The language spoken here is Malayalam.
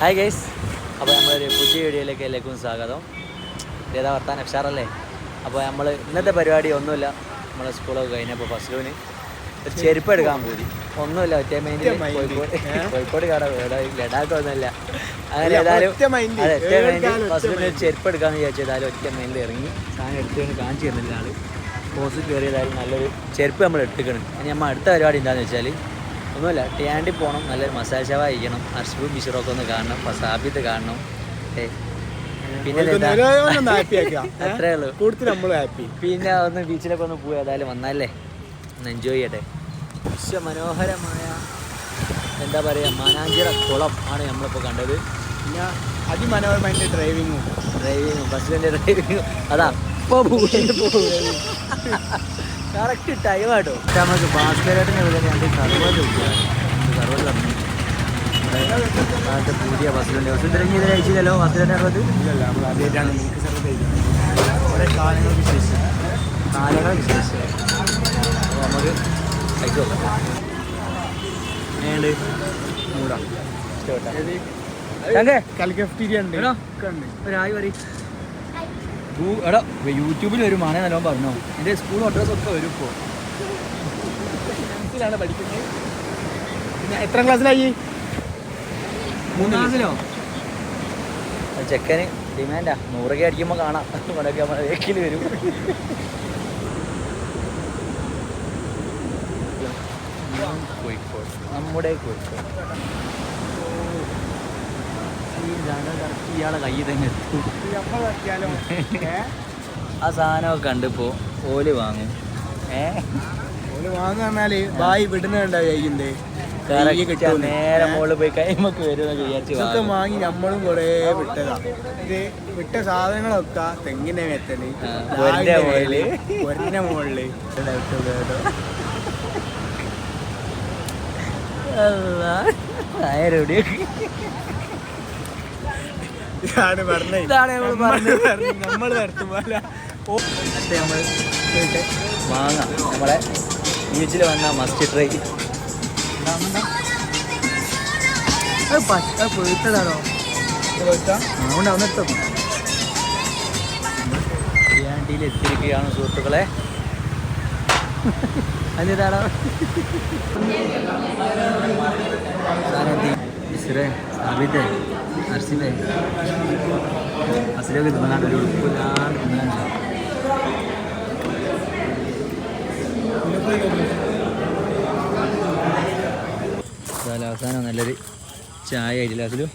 ഹായ് ഗൈസ് അപ്പോൾ നമ്മളൊരു പുതിയ വീഡിയോയിലേക്ക് എല്ലാവർക്കും സ്വാഗതം. ഏതാ വർത്താൻ അക്ഷാറല്ലേ അപ്പോൾ നമ്മൾ ഇന്നത്തെ പരിപാടി ഒന്നുമില്ല. നമ്മളെ സ്കൂളൊക്കെ കഴിഞ്ഞപ്പോൾ ഫസ്റ്റിലൂന് ഒരു ചെരുപ്പ് എടുക്കാൻ പോയി. ഒന്നുമില്ല ഒറ്റ മൈൻഡ്. കോഴിക്കോട്? കോഴിക്കോട് കട ലഡാക്ക് ഒന്നുമില്ല. അങ്ങനെ ഏതായാലും ഒറ്റ മൈൻഡ് അതെ ഒറ്റ മൈൻഡിൽ കാലം ഒറ്റ ഒരു ചെരുപ്പ് എടുക്കാമെന്ന് വിചാരിച്ചു ഏതായാലും ഒറ്റ മൈൻഡിൽ ഇറങ്ങി. സാധനം എടുത്തുകൊണ്ട് കാണിച്ചു തരുന്നില്ല പോസിറ്റീവ് പോസ്റ്റ് കയറിയതായാലും നല്ലൊരു ചെരുപ്പ് നമ്മൾ എടുത്തുക്കണം ഇനി നമ്മൾ അടുത്ത പരിപാടി എന്താണെന്ന് വെച്ചാൽ ഒന്നുമില്ല ടിയാണ്ടി പോകണം നല്ലൊരു മസാജ് ഷവ കഴിക്കണം അർഷു ബിഷറൊക്കെ ഒന്ന് കാണണം ഫസാബിത്ത് കാണണം പിന്നെ അത്രേ ഉള്ളൂ. കൂടുതൽ നമ്മൾ ഹാപ്പി പിന്നെ ഒന്ന് ബീച്ചിലൊക്കെ ഒന്ന് പോയി ഏതായാലും വന്നാലേ ഒന്ന് എൻജോയ് ചെയ്യട്ടെ. പക്ഷെ മനോഹരമായ എന്താ പറയുക മാനാഞ്ചിറ കുളം ആണ് നമ്മളിപ്പോൾ കണ്ടത്. പിന്നെ അതിമനോഹരമായ ഡ്രൈവിങ്ങും ഡ്രൈവിങ്ങും ബസ്സിന്റെ ഡ്രൈവിങ്ങും അതാ ഇപ്പോൾ കറക്റ്റ് ടൈമാട്ടോ നമുക്ക് ഭാസ്കരേട്ടനെ വില കണ്ട് സർവത് സർവത് അന്നത്തെ പുതിയ ബസ്സിലുണ്ട് ബസ് തിരഞ്ഞ് ഇതിൽ അയച്ചില്ലല്ലോ? സർവ കുറേ കാലങ്ങൾക്ക് ശേഷം കാലങ്ങൾക്ക് ശേഷം നമുക്ക് അയച്ചു എങ്ങനെയുണ്ട്? മൂടാം. ഒക്കെ ഉണ്ട്. ഒരായി പറയും. എടാ യൂട്യൂബിൽ വരും മാന നല്ലോണം പറഞ്ഞോ. എന്റെ സ്കൂൾ അഡ്രസ് ഒക്കെ വരും ഇപ്പോൾ ാണ് പഠിക്കുന്നത്. പിന്നെ എത്രാം ക്ലാസ്സിലായി? മൂന്നാമതിലോ ചെക്കന് ഡിമാൻഡാ. നൂറൊക്കെ അടിക്കുമ്പോൾ കാണാം. നമ്മളെ വേക്കിൽ വരും. നമ്മുടെ കോഴിക്കോട്. ഈ ജാഥ കറക്റ്റ് ഇയാളെ കയ്യിൽ തന്നെ എത്തും നമ്മൾ നോക്കിയാലോ ആ സാധനമൊക്കെ കണ്ടിപ്പോ ഓൽ വാങ്ങും. ഓൽ വാങ്ങുക പറഞ്ഞാൽ ബായി വിടുന്നുണ്ടാവും നേരെ മുകളിൽ പോയി കൈമക്ക് വരുമെന്നൊക്കെ വിചാരിച്ചു ഇതൊക്കെ വാങ്ങും. നമ്മളും കൊറേ വിട്ടതാ. ഇത് വിട്ട സാധനങ്ങളൊക്കെ തെങ്ങിന്റെ മേത്തൽ ആ, പൊരിന്റെ മുകളിൽ. പൊരിന്റെ മുകളിൽ അല്ലാ. ഇതാണ് പറഞ്ഞത്. ഇതാണ് നമ്മൾ പറഞ്ഞത്. നമ്മൾ നടത്തുമ്പോലെ നമ്മൾ നമ്മൾ പോയിട്ട് വാങ്ങാം. നമ്മളെ ബീച്ചിൽ വന്ന മസ്റ്റ് ട്രൈ പൊഴുത്തതാണോ അതുകൊണ്ട് എത്തിയിരിക്കുകയാണ് സുഹൃത്തുക്കളെ. അതിതാണോ സാറേ സാബിത്തെ അവസാനം നല്ലൊരു ചായ ആയിട്ടില്ല അതിലും